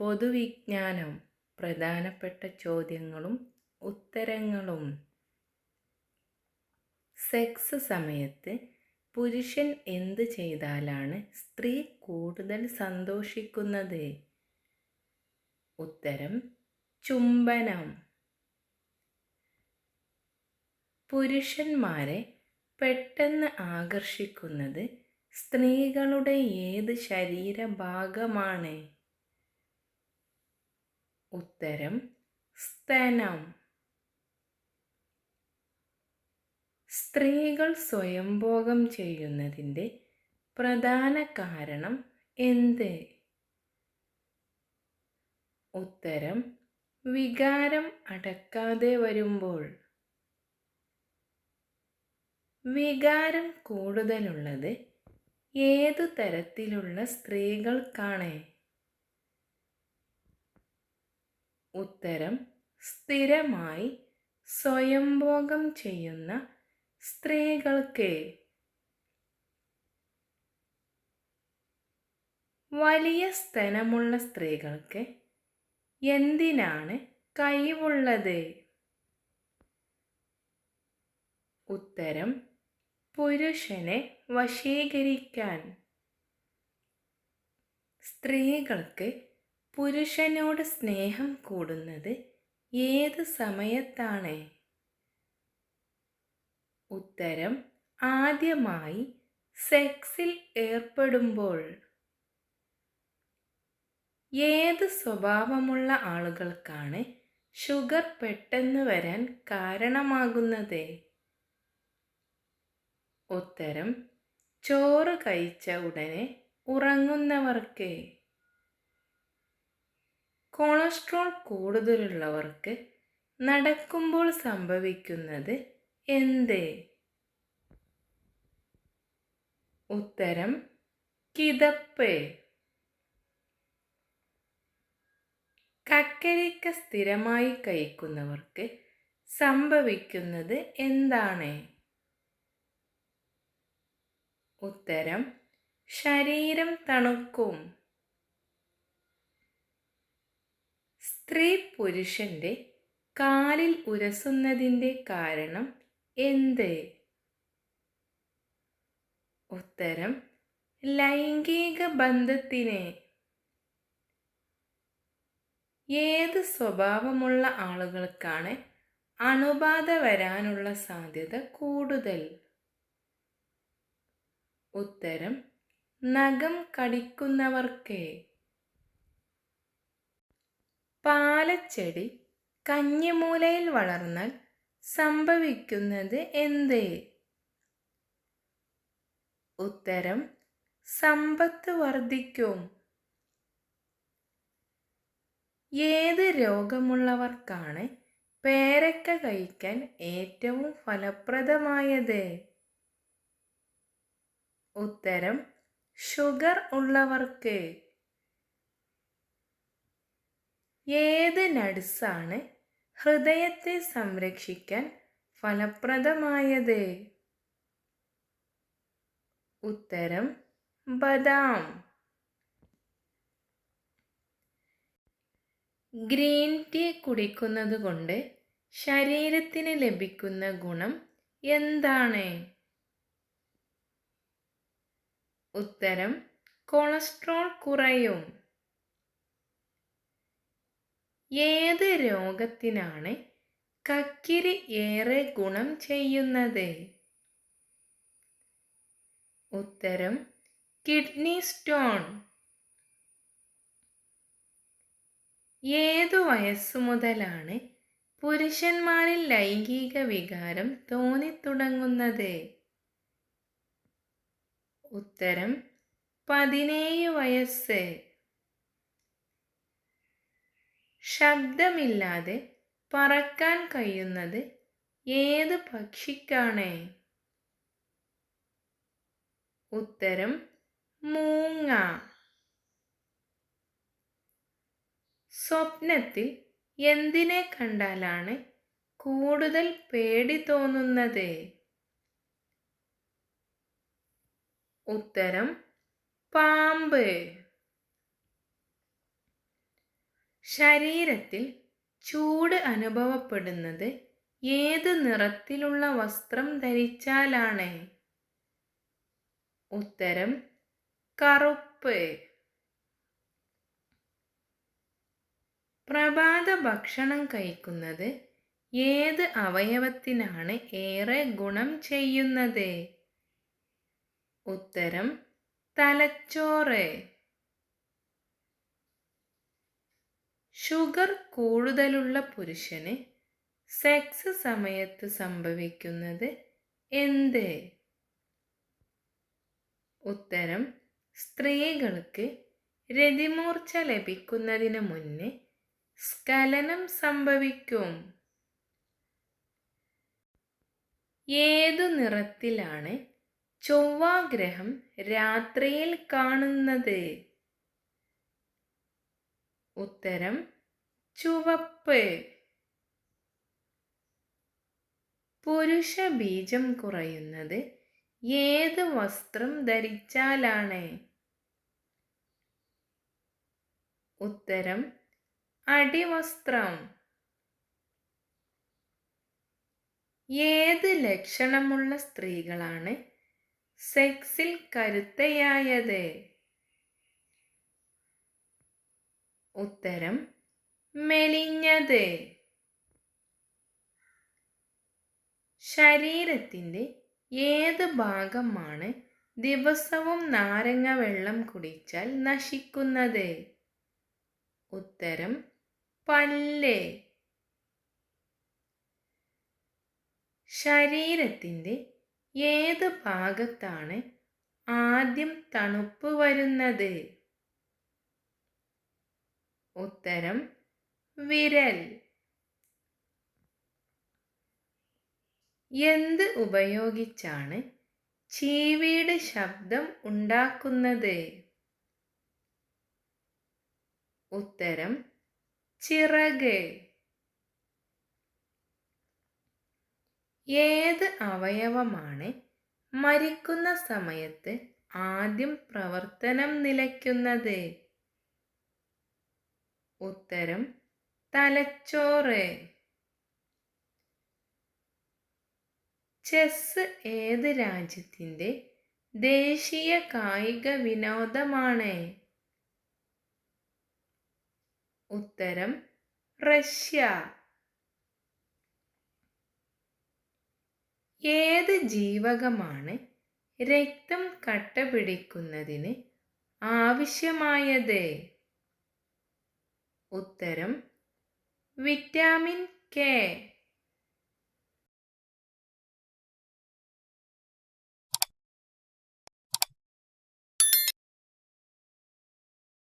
പൊതുവിജ്ഞാനം പ്രധാനപ്പെട്ട ചോദ്യങ്ങളും ഉത്തരങ്ങളും. സെക്സ് സമയത്ത് പുരുഷൻ എന്ത് ചെയ്താലാണ് സ്ത്രീ കൂടുതൽ സന്തോഷിക്കുന്നത്? ഉത്തരം ചുംബനം. പുരുഷന്മാരെ പെട്ടെന്ന് ആകർഷിക്കുന്നത് സ്ത്രീകളുടെ ഏത് ശരീരഭാഗമാണ്? ഉത്തരം സ്തനം. സ്ത്രീകൾ സ്വയംഭോഗം ചെയ്യുന്നതിന്റെ പ്രധാന കാരണം എന്ത്? ഉത്തരം വികാരം അടക്കാതെ വരുമ്പോൾ. വികാരം കൂടുതലുള്ളത് ഏതു തരത്തിലുള്ള സ്ത്രീകൾക്കാണ്? ഉത്തരം സ്ഥിരമായി സ്വയംഭോഗം ചെയ്യുന്ന സ്ത്രീകൾക്ക്. വലിയ സ്തനമുള്ള സ്ത്രീകൾക്ക് എന്തിനാണ് കഴിവുള്ളത്? ഉത്തരം പുരുഷനെ വശീകരിക്കാൻ. സ്ത്രീകൾക്ക് പുരുഷനോട് സ്നേഹം കൂടുന്നത് ഏത് സമയത്താണ്? ഉത്തരം ആദ്യമായി സെക്സിൽ ഏർപ്പെടുമ്പോൾ. ഏത് സ്വഭാവമുള്ള ആളുകൾക്കാണ് ഷുഗർ പെട്ടെന്ന് വരാൻ കാരണമാകുന്നത്? ഉത്തരം ചോറ് കഴിച്ച ഉടനെ ഉറങ്ങുന്നവർക്ക്. കൊളസ്ട്രോൾ കൂടുതലുള്ളവർക്ക് നടക്കുമ്പോൾ സംഭവിക്കുന്നത് എന്ത്? ഉത്തരം കിതപ്പ്. കക്കരിക്ക സ്ഥിരമായി കഴിക്കുന്നവർക്ക് സംഭവിക്കുന്നത് എന്താണ്? ഉത്തരം ശരീരം തണുക്കും. സ്ത്രീ പുരുഷന്റെ കാലിൽ ഉരസുന്നതിന്റെ കാരണം എന്ത്? ഉത്തരം ലൈംഗിക ബന്ധത്തിന്. ഏത് സ്വഭാവമുള്ള ആളുകൾക്കാണ് അണുബാധ വരാനുള്ള സാധ്യത കൂടുതൽ? ഉത്തരം നഖം കടിക്കുന്നവർക്ക്. പാലച്ചെടി കഞ്ഞിമൂലയിൽ വളർന്നാൽ സംഭവിക്കുന്നത് എന്ത്? ഉത്തരം സമ്പത്ത് വർദ്ധിക്കും. ഏത് രോഗമുള്ളവർക്കാണ് പേരക്ക കഴിക്കാൻ ഏറ്റവും ഫലപ്രദമായത്? ഉത്തരം ഷുഗർ ഉള്ളവർക്ക്. ഏത് നട്സാണ് ഹൃദയത്തെ സംരക്ഷിക്കാൻ ഫലപ്രദമായത്? ഉത്തരം ബദാം. ഗ്രീൻ ടീ കുടിക്കുന്നത് കൊണ്ട് ശരീരത്തിന് ലഭിക്കുന്ന ഗുണം എന്താണ്? ഉത്തരം കൊളസ്ട്രോൾ കുറയും. ഏത് രോഗത്തിനാണ് കക്കിരി ഏറെ ഗുണം ചെയ്യുന്നത്? ഉത്തരം കിഡ്നി സ്റ്റോൺ. ഏതു വയസ്സു മുതലാണ് പുരുഷന്മാരിൽ ലൈംഗിക വികാരം തോന്നിത്തുടങ്ങുന്നത്? ഉത്തരം പതിനേഴ് വയസ്സ്. ശബ്ദമില്ലാതെ പറക്കാൻ കഴിയുന്നത് ഏത് പക്ഷിക്കാണ്? ഉത്തരം മൂങ്ങ. സ്വപ്നത്തിൽ എന്തിനെ കണ്ടാലാണ് കൂടുതൽ പേടി തോന്നുന്നത്? ഉത്തരം പാമ്പ്. ശരീരത്തിൽ ചൂട് അനുഭവപ്പെടുന്നത് ഏത് നിറത്തിലുള്ള വസ്ത്രം ധരിച്ചാലാണ്? ഉത്തരം കറുപ്പ്. പ്രഭാത ഭക്ഷണം കഴിക്കുന്നത് ഏത് അവയവത്തിനാണ് ഏറെ ഗുണം ചെയ്യുന്നത്? ഉത്തരം തലച്ചോറ്. ഷുഗർ കൂടുതലുള്ള പുരുഷന് സെക്സ് സമയത്ത് സംഭവിക്കുന്നത് എന്ത്? ഉത്തരം സ്ത്രീകൾക്ക് രതിമൂർച്ച ലഭിക്കുന്നതിന് മുന്നേ സ്ഖലനം സംഭവിക്കും. ഏതു നിറത്തിലാണ് ചൊവ്വാഗ്രഹം രാത്രിയിൽ കാണുന്നത്? ഉത്തരം ചുവപ്പ്. പുരുഷ ബീജം കുറയുന്നത് ഏത് വസ്ത്രം ധരിച്ചാലാണ്? ഉത്തരം അടിവസ്ത്രം. ഏത് ലക്ഷണമുള്ള സ്ത്രീകളാണ് സെക്സിൽ കരുത്തയായത്? ഉത്തരം മെലിഞ്ഞത്. ശരീരത്തിന്റെ ഏത് ഭാഗമാണ് ദിവസവും നാരങ്ങ വെള്ളം കുടിച്ചാൽ നശിക്കുന്നത്? ഉത്തരം പല്ല്. ശരീരത്തിന്റെ ഏത് ഭാഗത്താണ് ആദ്യം തണുപ്പ് വരുന്നത്? ഉത്തരം വിരൽ. എന്ത് ഉപയോഗിച്ചാണ് ചീവീട് ശബ്ദം ഉണ്ടാക്കുന്നത്? ഉത്തരം ചിറക്. ഏത് അവയവമാണ് മരിക്കുന്ന സമയത്ത് ആദ്യം പ്രവർത്തനം നിലയ്ക്കുന്നത്? ഉത്തരം തലച്ചോറ്. ചെസ് ഏത് രാജ്യത്തിന്റെ ദേശീയ കായിക വിനോദമാണ്? ഉത്തരം റഷ്യ. ഏത് ജീവകമാണ് രക്തം കട്ട പിടിക്കുന്നതിന് ആവശ്യമായത്? ഉത്തരം വിറ്റാമിൻ കെ.